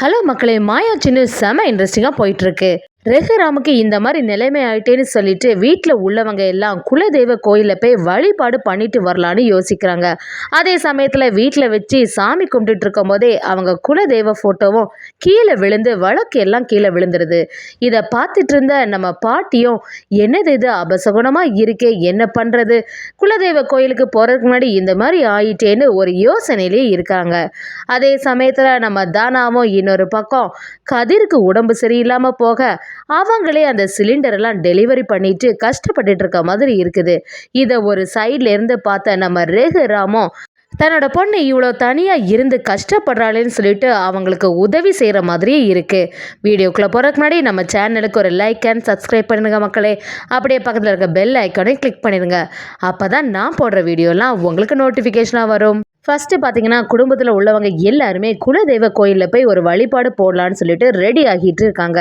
Hello மக்களே மாயா சின்ன செம இன்ட்ரெஸ்டிங்காக போயிட்டுருக்கு. ரெகுராமுக்கு இந்த மாதிரி நிலைமை ஆயிட்டேன்னு சொல்லிட்டு வீட்டில் உள்ளவங்க எல்லாம் குலதெய்வ கோயிலில் போய் வழிபாடு பண்ணிட்டு வரலான்னு யோசிக்கிறாங்க. அதே சமயத்தில் வீட்டில் வச்சு சாமி கும்பிட்டுட்டு இருக்கும் போதே அவங்க குலதெய்வ ஃபோட்டோவும் கீழே விழுந்து வழக்கு எல்லாம் கீழே விழுந்துருது. இதை பார்த்துட்டு இருந்த நம்ம பாட்டியும் என்னது இது? அபசகுணமாக இருக்கே? என்ன பண்ணுறது குலதெய்வ கோயிலுக்கு போகிறதுக்கு முன்னாடி இந்த மாதிரி ஆயிட்டேன்னு ஒரு யோசனையிலே இருக்காங்க. அதே சமயத்தில் நம்ம தானாவும் இன்னொரு பக்கம் கதிருக்கு உடம்பு சரியில்லாமல் போக அவங்களே அந்த சிலிண்டர் எல்லாம் டெலிவரி பண்ணிட்டு கஷ்டப்பட்டுட்டு இருக்க மாதிரி இருக்குது. இதை ஒரு சைட்லேருந்து பார்த்த நம்ம ரேகுராமும் தன்னோட பொண்ணு இவ்வளோ தனியாக இருந்து கஷ்டப்படுறாளேன்னு சொல்லிட்டு அவங்களுக்கு உதவி செய்கிற மாதிரியே இருக்குது வீடியோக்குள்ளே போகிறதுக்கு முன்னாடி நம்ம சேனலுக்கு ஒரு லைக் அண்ட் சப்ஸ்கிரைப் பண்ணுங்க மக்களே. அப்படியே பக்கத்தில் இருக்க பெல் ஐக்கானையும் கிளிக் பண்ணிடுங்க. அப்போ தான் நான் போடுற வீடியோலாம் உங்களுக்கு நோட்டிஃபிகேஷனாக வரும். ஃபஸ்ட்டு பார்த்தீங்கன்னா குடும்பத்தில் உள்ளவங்க எல்லாருமே குலதெய்வ கோயிலில் போய் ஒரு வழிபாடு போடலான்னு சொல்லிட்டு ரெடி ஆகிட்டு இருக்காங்க.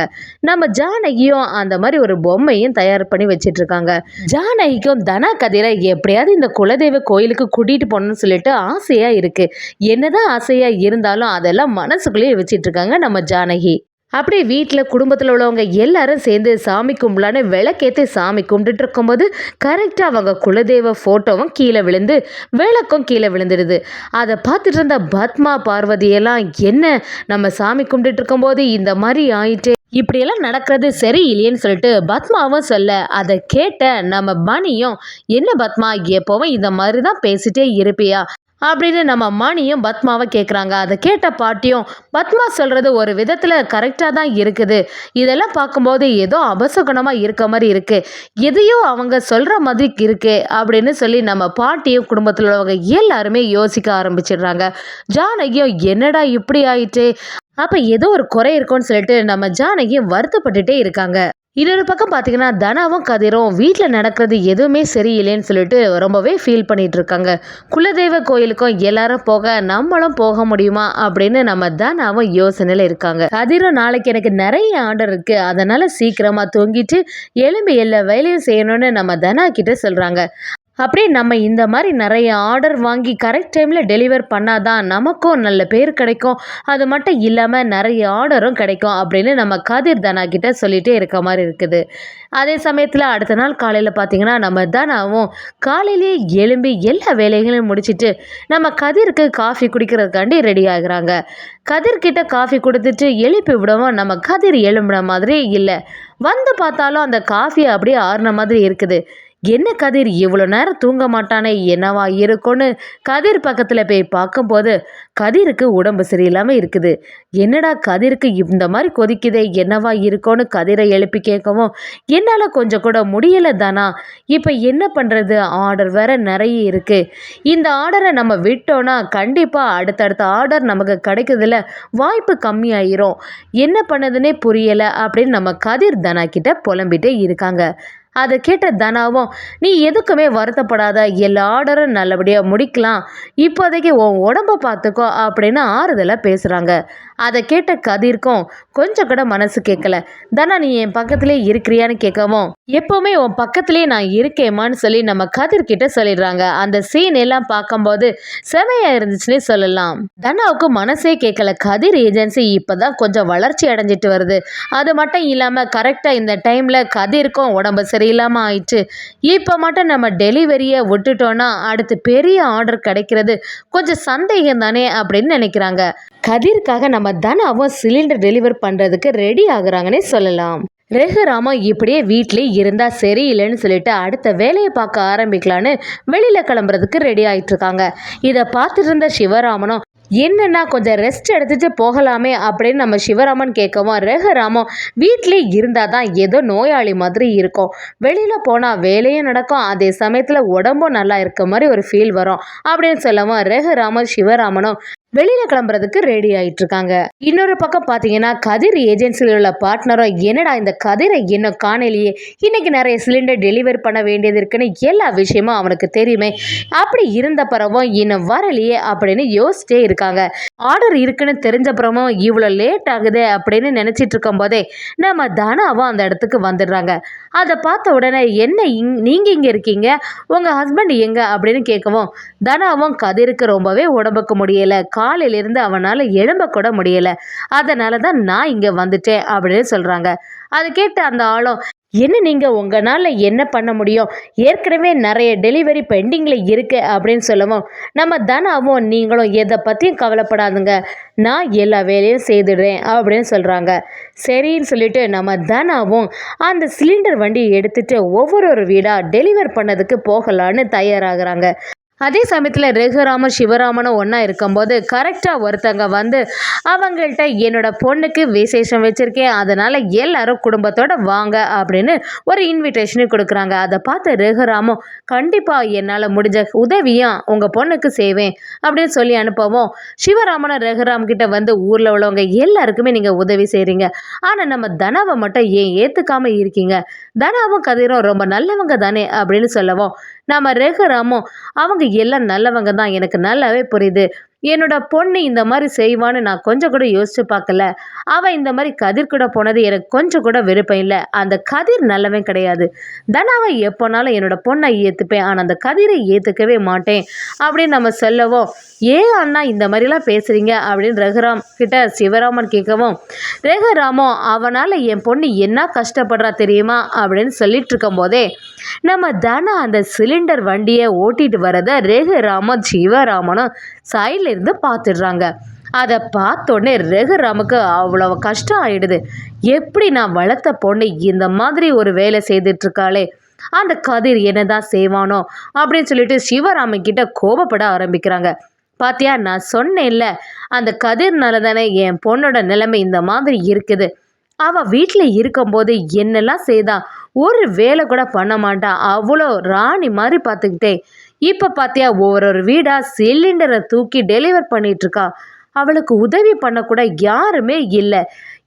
நம்ம ஜானகியும் அந்த மாதிரி ஒரு பொம்மையும் தயார் பண்ணி வச்சுட்டு இருக்காங்க. ஜானகிக்கும் தனா கதிரை எப்படியாவது இந்த குலதெய்வ கோயிலுக்கு கூட்டிகிட்டு போகணும்னு சொல்லிட்டு ஆசையாக இருக்குது என்னதான் ஆசையாக இருந்தாலும் அதெல்லாம் மனசுக்குள்ளேயே வச்சிட்டு இருக்காங்க நம்ம ஜானகி. அப்படியே வீட்டில் குடும்பத்தில் உள்ளவங்க எல்லாரும் சேர்ந்து சாமி கும்பலான்னு விளக்கேற்றி சாமி கும்பிட்டுட்டு இருக்கும்போது கரெக்டாக அவங்க குலதெய்வ ஃபோட்டோவும் கீழே விழுந்து விளக்கும் கீழே விழுந்துடுது. அதை பார்த்துட்டு இருந்த பத்மா பார்வதியெல்லாம் என்ன? நம்ம சாமி கும்பிட்டுட்டு இருக்கும்போது இந்த மாதிரி ஆயிட்டே இப்படியெல்லாம் நடக்கிறது சரியில்லையேன்னு சொல்லிட்டு பத்மாவும் சொல்ல அதை கேட்ட நம்ம மணியும் என்ன பத்மா எப்போவும் இந்த மாதிரி தான் பேசிட்டே இருப்பியா? அப்படின்னு நம்ம மணியும் பத்மாவை கேட்குறாங்க அதை கேட்ட பாட்டியும் பத்மா சொல்கிறது ஒரு விதத்தில் கரெக்டாக தான் இருக்குது. இதெல்லாம் பார்க்கும்போது ஏதோ அபசகுணமாக இருக்க மாதிரி இருக்குது எதையோ அவங்க சொல்கிற மாதிரி இருக்கு அப்படின்னு சொல்லி நம்ம பாட்டியும் குடும்பத்தில் உள்ளவங்க எல்லாருமே யோசிக்க ஆரம்பிச்சிடுறாங்க. ஜானகியும் என்னடா இப்படி ஆயிட்டு? அப்போ ஏதோ ஒரு குறை இருக்கும்னு சொல்லிட்டு நம்ம ஜானகியும் வருத்தப்பட்டுட்டே இருக்காங்க. இன்னொரு பக்கம் பார்த்தீங்கன்னா தனாவும் கதிரும் வீட்டில் நடக்கிறது எதுவுமே சரியில்லைன்னு சொல்லிட்டு ரொம்பவே ஃபீல் பண்ணிட்டு இருக்காங்க. குலதெய்வ கோயிலுக்கும் எல்லாரும் போக நம்மளும் போக முடியுமா அப்படின்னு நம்ம தனாவும் யோசனையில் இருக்காங்க. கதிரும் நாளைக்கு எனக்கு நிறைய ஆர்டர் இருக்கு. அதனால சீக்கிரமா தூங்கிட்டு எலும்பி எல்லா வேலையும் செய்யணும்னு நம்ம தனா கிட்ட சொல்றாங்க. அப்படியே நம்ம இந்த மாதிரி நிறைய ஆர்டர் வாங்கி கரெக்ட் டைமில் டெலிவர் பண்ணால் தான் நமக்கும் நல்ல பேர் கிடைக்கும். அது மட்டும் இல்லாமல் நிறைய ஆர்டரும் கிடைக்கும் அப்படின்னு நம்ம கதிர் தனா கிட்ட சொல்லிகிட்டே இருக்க மாதிரி இருக்குது. அதே சமயத்தில் அடுத்த நாள் காலையில் பார்த்தீங்கன்னா நம்ம தனாவும் காலையிலேயே எழும்பி எல்லா வேலைகளையும் முடிச்சுட்டு நம்ம கதிருக்கு காஃபி குடிக்கிறதுக்காண்டி ரெடி ஆகுறாங்க. கதிர்கிட்ட காஃபி கொடுத்துட்டு எழுப்பி விடவும் நம்ம கதிர் எழும்பின மாதிரி இல்லை. வந்து பார்த்தாலும் அந்த காஃபி அப்படியே ஆறுன மாதிரி இருக்குது. என்ன கதிர் இவ்வளோ நேரம் தூங்க மாட்டானே என்னவா இருக்கும்னு கதிர் பக்கத்தில் போய் பார்க்கும்போது கதிருக்கு உடம்பு சரியில்லாமல் இருக்குது. என்னடா கதிருக்கு இந்த மாதிரி கொதிக்குதே என்னவா இருக்கும்னு கதிரை எழுப்பி கேட்கவும் என்னால் கொஞ்சம் கூட முடியலை தானா? இப்போ என்ன பண்ணுறது ஆர்டர் வேற நிறைய இருக்குது இந்த ஆர்டரை நம்ம விட்டோன்னா கண்டிப்பாக அடுத்தடுத்த ஆர்டர் நமக்கு கிடைக்கிறதுல வாய்ப்பு கம்மியாயிரும். என்ன பண்ணதுன்னே புரியலை அப்படின்னு நம்ம கதிர் தனா கிட்ட புலம்பிட்டே இருக்காங்க. அதை கேட்ட தனாவும் நீ எதுக்குமே வருத்தப்படாத எல்லா ஆர்டரும் நல்லபடியாக முடிக்கலாம். இப்போதைக்கு உன் உடம்ப பார்த்துக்கோ அப்படின்னு ஆறுதலாக பேசுகிறாங்க அதை கேட்ட கதிர்க்கும் கொஞ்சம் கூட மனசு கேட்கல தனா நீ என் பக்கத்திலே இருக்கிறியான்னு கேட்கவும் எப்போவுமே உன் பக்கத்திலே நான் இருக்கேம்மான்னு சொல்லி நம்ம கதிர்கிட்ட சொல்லிடுறாங்க. அந்த சீன் எல்லாம் பார்க்கும்போது செமையாக இருந்துச்சுன்னே சொல்லலாம். தனாவுக்கு மனசே கேட்கல கதிர் ஏஜென்சி இப்போதான் கொஞ்சம் வளர்ச்சி அடைஞ்சிட்டு வருது. அது மட்டும் இல்லாமல் கரெக்டாக இந்த டைமில் கதிர்க்கும் உடம்பு சரியில்லாமல் ஆயிடுச்சு. இப்போ மட்டும் நம்ம டெலிவரியை விட்டுட்டோன்னா அடுத்து பெரிய ஆர்டர் கிடைக்கிறது கொஞ்சம் சந்தேகம் தானே அப்படின்னு நினைக்கிறாங்க. கதிர்க்காக நம்ம தனாவும் சிலிண்டர் டெலிவர் பண்ணுறதுக்கு ரெடி ஆகுறாங்கன்னே சொல்லலாம். ரெகுராமா இப்படியே வீட்டிலே இருந்தால் சரியில்லைன்னு சொல்லிட்டு அடுத்த வேலையை பார்க்க ஆரம்பிக்கலான்னு வெளியில் கிளம்புறதுக்கு ரெடி ஆகிட்டு இருக்காங்க இதை பார்த்துட்டு இருந்த சிவராமனும் என்னன்னா கொஞ்சம் ரெஸ்ட் எடுத்துட்டு போகலாமே அப்படின்னு நம்ம சிவராமன் கேட்கவும் ரேகராமம் வீட்டிலே இருந்தால் தான் ஏதோ நோயாளி மாதிரி இருக்கும். வெளியில் போனால் வேலையும் நடக்கும் அதே சமயத்தில் உடம்பும் நல்லா இருக்க மாதிரி ஒரு ஃபீல் வரும் அப்படின்னு சொல்லவும் ரேகராமன் சிவராமனும் வெளியில கிளம்புறதுக்கு ரெடி ஆயிட்டு இருக்காங்க இன்னொரு பக்கம் பாத்தீங்கன்னா கதிர் ஏஜென்சியில் உள்ள பார்ட்னரும் என்னடா இந்த கதிரை இன்னும் காணலையே? இன்னைக்கு நிறைய சிலிண்டர் டெலிவரி பண்ண வேண்டியது இருக்குன்னு எல்லா விஷயமும் அவனுக்கு தெரியுமே. அப்படி இருந்த பிறவும் இன்னும் வரலையே? அப்படின்னு யோசிச்சிட்டே இருக்காங்க. ஆர்டர் இருக்குன்னு பிறமும் இவ்வளோ லேட் ஆகுது அப்படின்னு நினைச்சிட்டு இருக்கும் போதே நம்ம தனாவும் அந்த இடத்துக்கு வந்துடுறாங்க. அதை பார்த்த உடனே என்ன இங் நீங்கள் இங்கே இருக்கீங்க? உங்கள் ஹஸ்பண்ட் எங்க? அப்படின்னு கேட்கவும் தனாவும் கதிருக்கு ரொம்பவே உடம்புக்கு முடியலை. காலையிலேருந்து அவனால் எழும்ப கூட முடியலை. அதனால தான் நான் இங்கே வந்துட்டேன் அப்படின்னு சொல்கிறாங்க அதை கேட்டு அந்த ஆளும் என்ன நீங்கள் உங்களால் என்ன பண்ண முடியும்? ஏற்கனவே நிறைய டெலிவரி பெண்டிங்கில் இருக்கு அப்படின்னு சொல்லவும் நம்ம தனாவும் நீங்களும் எதை பற்றியும் கவலைப்படாதுங்க. நான் எல்லா வேலையும் செய்துடுறேன் அப்படின்னு சொல்கிறாங்க சரின்னு சொல்லிட்டு நம்ம தனாவும் அந்த சிலிண்டர் வண்டியை எடுத்துட்டு ஒவ்வொரு ஒரு வீடாக டெலிவர் பண்ணதுக்கு போகலான்னு தயாராகிறாங்க. அதே சமயத்தில் ரகுராமன் சிவராமனும் ஒன்றா இருக்கும்போது கரெக்டாக ஒருத்தங்க வந்து அவங்கள்ட்ட என்னோட பொண்ணுக்கு விசேஷம் வச்சுருக்கேன் அதனால் எல்லாரும் குடும்பத்தோடு வாங்க அப்படின்னு ஒரு இன்விடேஷனும் கொடுக்குறாங்க. அதை பார்த்து ரகுராமும் கண்டிப்பாக என்னால் முடிஞ்ச உதவியும் உங்கள் பொண்ணுக்கு செய்வேன் அப்படின்னு சொல்லி அனுப்பவும் சிவராமனும் ரகுராம் கிட்ட வந்து ஊரில் உள்ளவங்க எல்லாருக்குமே நீங்கள் உதவி செய்கிறீங்க ஆனால் நம்ம தனாவை மட்டும் ஏன் ஏற்றுக்காமல் இருக்கீங்க? தனாவும் கதிரும் ரொம்ப நல்லவங்க தானே அப்படின்னு சொல்லவும் நம்ம ரகுராமும் அவங்க எல்லாம் நல்லவங்க தான் எனக்கு நல்லாவே புரியுது. என்னோட பொண்ணு இந்த மாதிரி செய்வான்னு நான் கொஞ்சம் கூட யோசிச்சு பார்க்கல. அவன் இந்த மாதிரி கதிர் கூட போனது எனக்கு கொஞ்சம் கூட விருப்பம் இல்லை. அந்த கதிர் நல்லவன் கிடையாது. தனாவை எப்போனாலும் என்னோட பொண்ணை ஏற்றுப்பேன் ஆனால் அந்த கதிரை ஏற்றுக்கவே மாட்டேன். அப்படின்னு நம்ம சொல்லவும் ஏன் அண்ணா இந்த மாதிரிலாம் பேசுகிறீங்க அப்படின்னு ரகுராம் கிட்ட சிவராமன் கேட்கவும் ரகுராமோ அவனால் என் பொண்ணு என்ன கஷ்டப்படுறா தெரியுமா? அப்படின்னு சொல்லிட்டு இருக்கும்போதே நம்ம தனா அந்த சிலிண்டர் வண்டியை ஓட்டிட்டு வரதை ரகுராமன் சிவராமனும் சைடில் இருந்து பார்த்துடுறாங்க. அதை பார்த்தோன்னே ரகுராமுக்கு அவ்வளோ கஷ்டம் ஆயிடுது. எப்படி நான் வளர்த்த பொண்ணு இந்த மாதிரி ஒரு வேலை செய்துட்ருக்காளே? அந்த கதிர் என்னதான் செய்வானோ? அப்படின்னு சொல்லிட்டு சிவராமன் கிட்ட கோபப்பட ஆரம்பிக்கிறாங்க. பாத்தியா நான் சொன்னேன்ல அந்த கதிர்னால தானே என் பொண்ணோட நிலைமை இந்த மாதிரி இருக்குது. அவள் வீட்டில் இருக்கும்போது என்னெல்லாம் செய்தா? ஒரு வேலை கூட பண்ண மாட்டா. அவ்வளோ ராணி மாதிரி பார்த்துக்கிட்டேன் இப்போ பார்த்தியா ஒவ்வொரு வீடாக சிலிண்டரை தூக்கி டெலிவர் பண்ணிகிட்ருக்கா அவளுக்கு உதவி பண்ணக்கூட யாருமே இல்லை.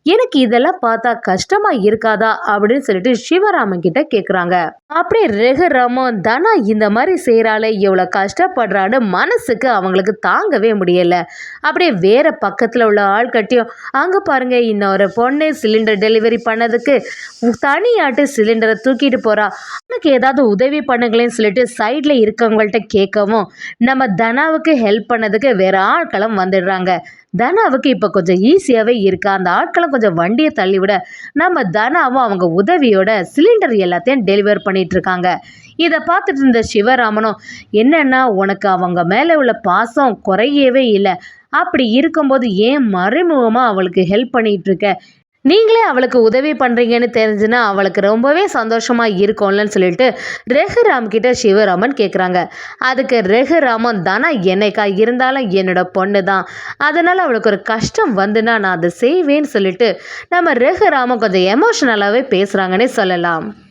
எனக்கு இதெல்லாம் பார்த்தா கஷ்டமா இருக்காதா அப்படின்னு சொல்லிட்டு சிவராமன் கிட்ட கேட்குறாங்க அப்படியே ரகுராமன் தனா இந்த மாதிரி செய்கிறாளே எவ்வளோ கஷ்டப்படுறான்னு மனசுக்கு அவங்களுக்கு தாங்கவே முடியல. அப்படியே வேற பக்கத்தில் உள்ள ஆள் கட்டியும் அங்கே பாருங்க இன்னொரு பொண்ணு சிலிண்டர் டெலிவரி பண்ணதுக்கு தனியாட்டு சிலிண்டரை தூக்கிட்டு போறா. உனக்கு ஏதாவது உதவி பண்ணுங்களேன்னு சொல்லிட்டு சைடில் இருக்கவங்கள்ட்ட கேட்கவும் நம்ம தனாவுக்கு ஹெல்ப் பண்ணதுக்கு வேற ஆட்களும் வந்துடுறாங்க. தனாவுக்கு இப்போ கொஞ்சம் ஈஸியாகவே இருக்கா? அந்த ஆட்களும் கொஞ்சம் வண்டியை தள்ளிவிட நம்ம தனாவும் அவங்க உதவியோட சிலிண்டர் எல்லாத்தையும் டெலிவர் பண்ணிட்டு இருக்காங்க இதை பார்த்துட்டு இருந்த சிவராமனும் என்னன்னா உனக்கு அவங்க மேலே உள்ள பாசம் குறையவே இல்லை. அப்படி இருக்கும்போது ஏன் மறைமுகமாக அவளுக்கு ஹெல்ப் பண்ணிகிட்டு இருக்க நீங்களே அவளுக்கு உதவி பண்ணுறீங்கன்னு தெரிஞ்சுன்னா அவளுக்கு ரொம்பவே சந்தோஷமாக இருக்கும்லன்னு சொல்லிட்டு ரெகுராம் கிட்ட சிவராமன் கேட்குறாங்க அதுக்கு ரெகுராமன் தானா என்னைக்கா இருந்தாலும் என்னோட பொண்ணு தான் அதனால் அவளுக்கு ஒரு கஷ்டம் வந்துன்னா நான் அதை செய்வேன்னு சொல்லிட்டு நம்ம ரெகுராமன் கொஞ்சம் எமோஷனலாகவே பேசுகிறாங்கன்னே சொல்லலாம்.